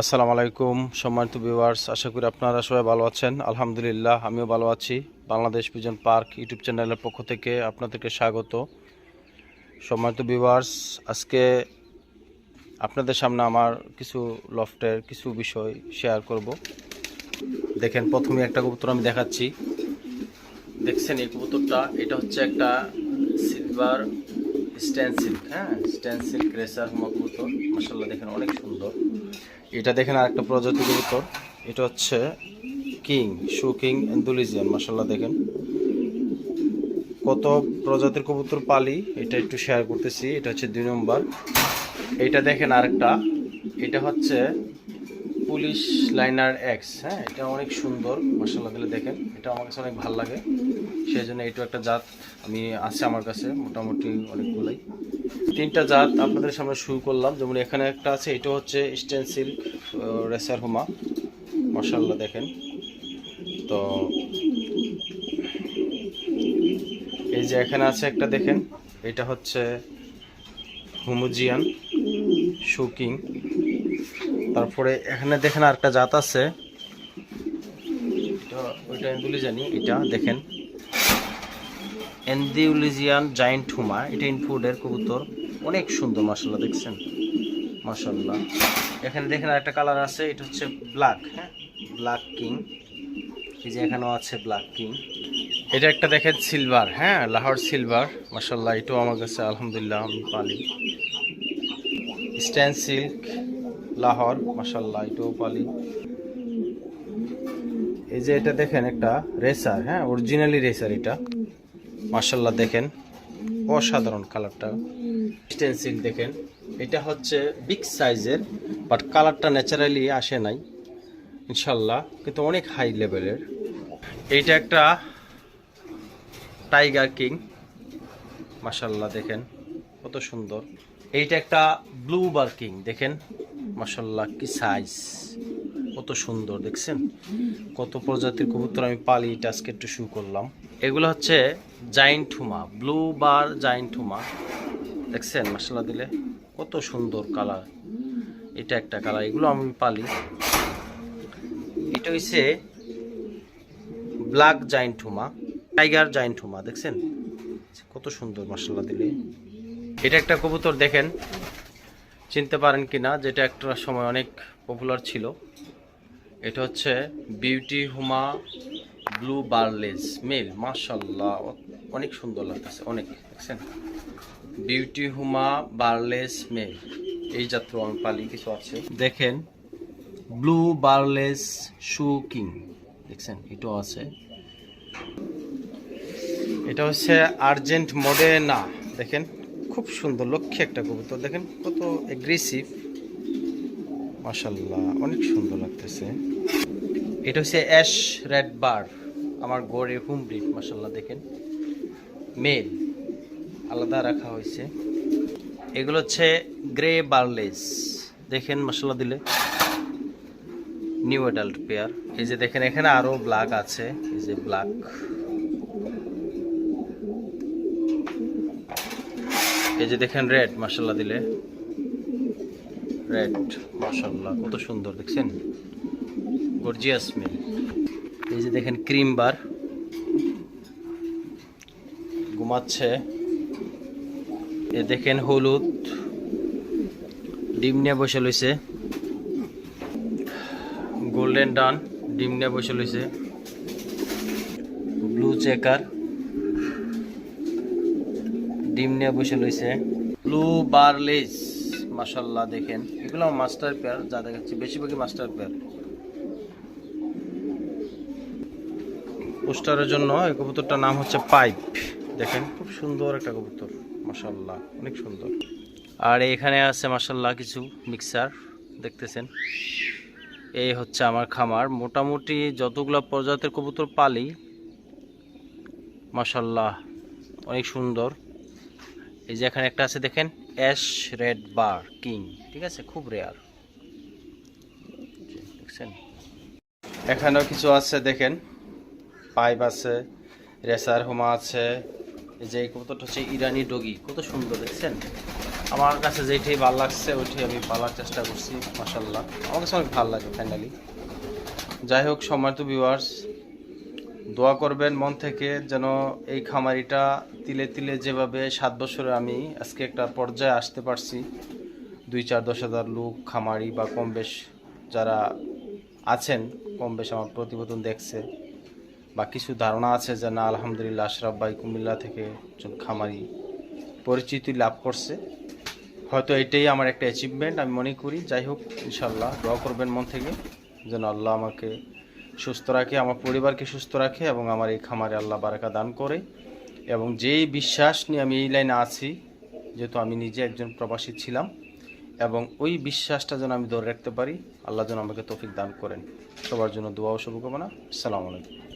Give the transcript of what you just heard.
আসসালামু আলাইকুম, সম্মানিত ভিউয়ার্স আশা করি আপনারা সবাই ভালো আছেন। আলহামদুলিল্লাহ, আমিও ভালো আছি। বাংলাদেশ পিজন পার্ক ইউটিউব চ্যানেলের পক্ষ থেকে আপনাদেরকে স্বাগত। সম্মানিত ভিউয়ার্স আজকে আপনাদের সামনে আমার কিছু লফটের কিছু বিষয় শেয়ার করব। দেখেন, প্রথমে একটা কবুতর আমি দেখাচ্ছি। দেখছেন এই কবুতরটা? এটা হচ্ছে একটা সিলভার স্ট্যান্ড সিল্ক হ্যাঁ স্ট্যান্সিল ক্রেসার রেসার হুমা কবুতর মাসাল্লাহ দেখেন অনেক সুন্দর। এটা দেখেন আরেকটা প্রজাতি কবুতর এটা হচ্ছে কিং শু কিং এন্ডুলিজিয়ান মাসাল্লাহ দেখেন। কত প্রজাতির কবুতর পালি, এটা একটু শেয়ার করতেছি, এটা হচ্ছে দুই নম্বর। এটা দেখেন আরেকটা, এটা হচ্ছে পুলিশ লাইনার এক্স হ্যাঁ? এটা অনেক সুন্দর মাসাল্লাহ দিলে দেখেন। এটা আমার কাছে অনেক ভালো লাগে। সেই জন্য এইটা একটা জাত আমি আছে আমার কাছে, মোটামুটি অনেকগুলোই তিনটা জাত আপনাদের সামনে শুরু করলাম। যেমন এখানে একটা আছে, এটা হচ্ছে স্টেনসিল রেসার হোমা মাসাল্লাহ দেখেন। তো এই যে এখানে আছে একটা দেখেন, এটা হচ্ছে হুমুজিয়ান শুকিং তারপরে এখানে দেখেন আরেকটা জাত আছে। ওইটা এন্ডুলি জানি এটা দেখেন। এন্দিউলিজিয়ান জায়েন্ট হুমা, এটা ইনফুডের কবুতর। অনেক সুন্দর মাসাল্লাহ দেখছেন? মাসাল্লাহ এখানে দেখেন আরেকটা কালার আছে, এটা হচ্ছে ব্ল্যাক হ্যাঁ? ব্ল্যাক কিং এই যে এখানেও আছে ব্ল্যাক কিং এটা একটা দেখেন সিলভার হ্যাঁ? লাহোর সিলভার মাসাল্লাহ এটাও আমার কাছে, আলহামদুলিল্লাহ, আমি পালি। স্ট্যান্ড সিল্ক লাহোর মাসাল্লাহ এটাও পালি। এই যে এটা দেখেন একটা রেসার হ্যাঁ অরিজিনালি রেসার এটা। মাসাল্লাহ দেখেন, অসাধারণ কালারটা। স্টেন্সিল দেখেন, এটা হচ্ছে বিগ সাইজের বাট কালারটা ন্যাচারালি আসে নাই ইনশাল্লাহ কিন্তু অনেক হাই লেভেলের এইটা একটা টাইগার কিং মাসাল্লাহ দেখেন, কত সুন্দর। এইটা একটা ব্লু বার কিং দেখেন মাসাল্লাহ কি সাইজ কত সুন্দর, দেখছেন? কত প্রজাতির কবুতর আমি পালি, এটা আজকে একটু শুরু করলাম। এগুলো হচ্ছে giant homer blue bar giant homer. দেখছেন? মশলা দিলে কত সুন্দর কালার এটা একটা কালার এগুলো আমি পালি। এটা হচ্ছে black giant homer tiger giant homer, দেখছেন? কত সুন্দর মশলা দিলে। এটা একটা কবুতর, দেখেন। চিনতে পারেন কি না, যেটা একটা সময় অনেক পপুলার ছিল, এটা হচ্ছে beauty homer blue barless male মাশাল্লাহ অনেক সুন্দর লাগতেছে, অনেক, দেখছেন? বিউটি হুমা বার্লেস মেল এই জাতীয় আমি পালি, কিছু আছে? দেখেন ব্লু বার্লেস শু কিং দেখছেন? এটাও আছে। এটা হচ্ছে আর্জেন্ট মডেনা দেখেন? খুব সুন্দর লক্ষ্যে একটা কবুতর। দেখেন কত এগ্রেসিভ মাশাল্লাহ অনেক সুন্দর লাগতেছে। এটা হচ্ছে অ্যাশ রেড বার, আমার গড়ে হুম ব্রিড মাসাল্লাহ দেখেন। মেল, আলাদা রাখা হয়েছে। এগুলো হচ্ছে গ্রে বার্লেস দেখেন মশলা দিলে। New adult pair. এই যে দেখেন, এখানে আরও ব্ল্যাক আছে, এই যে ব্ল্যাক। এই যে দেখেন রেড মাসাল্লাহ দিলে। রেড মাসাল্লাহ কত সুন্দর, দেখছেন? গর্জিয়াস মিল এই যে দেখেন ক্রিম বার ঘুমাচ্ছে। এ দেখেন হলুদ। ডিম নিয়ে বসে লইছে। গোল্ডেন ডান ডিম নিয়ে বসে লইছে। ব্লু চেকার ডিম নিয়ে বসে লইছে ব্লু বারলেস মাসাল্লাহ দেখেন। এগুলো মাস্টার পেয়ার, যা দেখাচ্ছি, বেশিরভাগই মাস্টার পেয়ার। পোস্টারের জন্য এই কবুতরটার নাম হচ্ছে পাইপ। দেখেন, খুব সুন্দর একটা কবুতর মাসাল্লাহ অনেক সুন্দর। আর এখানে আছে মাসাল্লাহ কিছু মিক্সার, দেখতেছেন। এই হচ্ছে আমার খামার। মোটামুটি যতগুলো প্রজাতির কবুতর পালি মাসাল্লাহ অনেক সুন্দর। এই যে এখানে একটা আছে, দেখেন, অ্যাশ রেড বার কিং, ঠিক আছে? খুব রেয়ার দেখছেন? এখানেও কিছু আছে, দেখেন। পাইপ আছে, রেসার হোমা আছে। এই যে কবুতরটা হচ্ছে ইরানি ডগি, কত সুন্দর, দেখছেন? আমার কাছে যেইটাই ভালো লাগছে, ওইটাই আমি পালার চেষ্টা করছি মাসাল্লাহ আমার কাছে অনেক ভালো লাগে ফাইনালি যাই হোক, সম্মানিত ভিউয়ার্স দোয়া করবেন মন থেকে যেন এই খামারিটা তিলে তিলে যেভাবে সাত বছরে আমি আজকে একটা পর্যায়ে আসতে পারছি, দুই চার দশ হাজার লোক, খামারি বা কম বেশ যারা আছেন, কম বেশ আমার প্রতিবেদন দেখছে বা কিছু ধারণা আছে যে না, আলহামদুলিল্লাহ, আশরাফ ভাই কুমিল্লা থেকে একজন খামারি পরিচিতি লাভ করছে। হয়তো এটাই আমার একটা অ্যাচিভমেন্ট আমি মনে করি। যাই হোক ইনশাল্লাহ দোয়া করবেন মন থেকে যেন আল্লাহ আমাকে সুস্থ রাখে, আমার পরিবারকে সুস্থ রাখে এবং আমার এই খামারে আল্লাহ বারাকা দান করে। এবং যেই বিশ্বাস নিয়ে আমি এই লাইনে আছি, যেহেতু আমি নিজে একজন প্রবাসী ছিলাম, এবং ওই বিশ্বাসটা যেন আমি ধরে রাখতে পারি, আল্লাহ যেন আমাকে তফিক দান করেন। সবার জন্য দোয়া ও শুভকামনা। আসসালামু আলাইকুম।